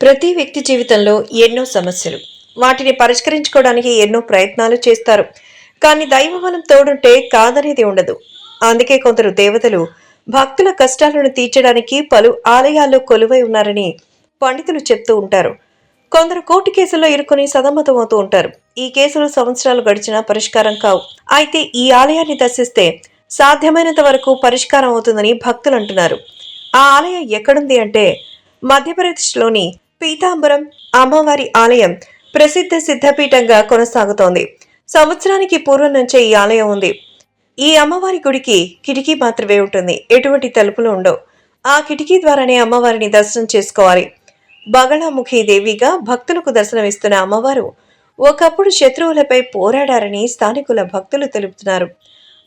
ప్రతి వ్యక్తి జీవితంలో ఎన్నో సమస్యలు. వాటిని పరిష్కరించుకోవడానికి ఎన్నో ప్రయత్నాలు చేస్తారు. కానీ దైవబలం తోడుంటే కాదనేది ఉండదు. అందుకే కొందరు దేవతలు భక్తుల కష్టాలను తీర్చడానికి పలు ఆలయాల్లో కొలువై ఉన్నారని పండితులు చెప్తూ ఉంటారు. కొందరు కోర్టు కేసుల్లో ఇరుక్కుని సతమతమవుతూ ఉంటారు. ఈ కేసులు సంవత్సరాలు గడిచినా పరిష్కారం కావు. అయితే ఈ ఆలయాన్ని దర్శిస్తే సాధ్యమైనంత వరకు పరిష్కారం అవుతుందని భక్తులు అంటున్నారు. ఆ ఆలయం ఎక్కడుంది అంటే మధ్యప్రదేశ్లోని పీతాంబరం అమ్మవారి ఆలయం ప్రసిద్ధ సిద్ధపీఠంగా కొనసాగుతోంది. సంవత్సరానికి పూర్వం నుంచే ఈ ఆలయం ఉంది. ఈ అమ్మవారి గుడికి కిటికీ మాత్రమే ఉంటుంది. ఎటువంటి తలుపులు ఉండవు. ఆ కిటికీ ద్వారానే అమ్మవారిని దర్శనం చేసుకోవాలి. బగళాముఖి దేవిగా భక్తులకు దర్శనమిస్తున్న అమ్మవారు ఒకప్పుడు శత్రువులపై పోరాడారని స్థానికుల భక్తులు తెలుపుతున్నారు.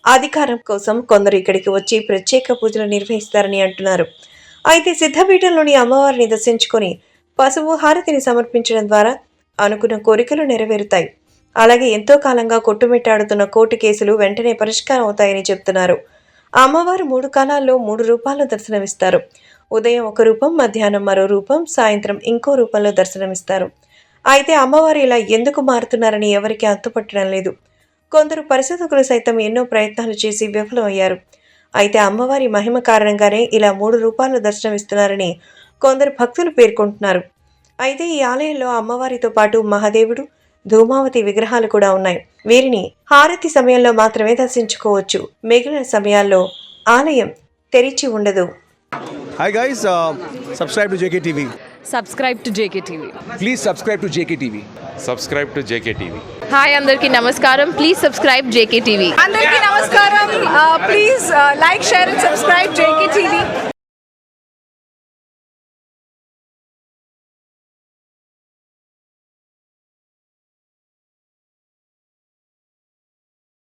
అధికారం కోసం కొందరు ఇక్కడికి వచ్చి ప్రత్యేక పూజలు నిర్వహిస్తారని అంటున్నారు. అయితే సిద్ధపీఠంలోని అమ్మవారిని దర్శించుకొని పశువు హారతిని సమర్పించడం ద్వారా అనుకున్న కోరికలు నెరవేరుతాయి. అలాగే ఎంతో కాలంగా కొట్టుమిట్టాడుతున్న కోర్టు కేసులు వెంటనే పరిష్కారం అవుతాయని చెప్తున్నారు. అమ్మవారు మూడు కాలాల్లో మూడు రూపాల్లో దర్శనమిస్తారు. ఉదయం ఒక రూపం మధ్యాహ్నం మరో రూపం సాయంత్రం ఇంకో రూపంలో దర్శనమిస్తారు. అయితే అమ్మవారు ఇలా ఎందుకు మారుతున్నారని ఎవరికీ అంతుపట్టడం లేదు. కొందరు పరిశోధకులు సైతం ఎన్నో ప్రయత్నాలు చేసి విఫలమయ్యారు. అయితే అమ్మవారి మహిమ కారణంగానే ఇలా మూడు రూపాల్లో దర్శనమిస్తున్నారని కొందరు భక్తులు పేర్కొంటున్నారు. అయితే ఈ ఆలయంలో అమ్మవారితో పాటు మహాదేవుడు ధూమావతి విగ్రహాలు కూడా ఉన్నాయి. వీరిని హారతి సమయంలో మాత్రమే దర్శించుకోవచ్చు. మిగిలిన సమయాల్లో ఆలయం తెరిచి ఉండదు. Hi guys, uh, subscribe to JKTV. Subscribe to JK TV Please subscribe to JKTV. subscribe to JKTV. Hi అందరికీ నమస్కారం. ప్లీజ్ సబ్స్క్రైబ్ జేకే టీవీ అందరికీ నమస్కారం. Please like share and subscribe JK TV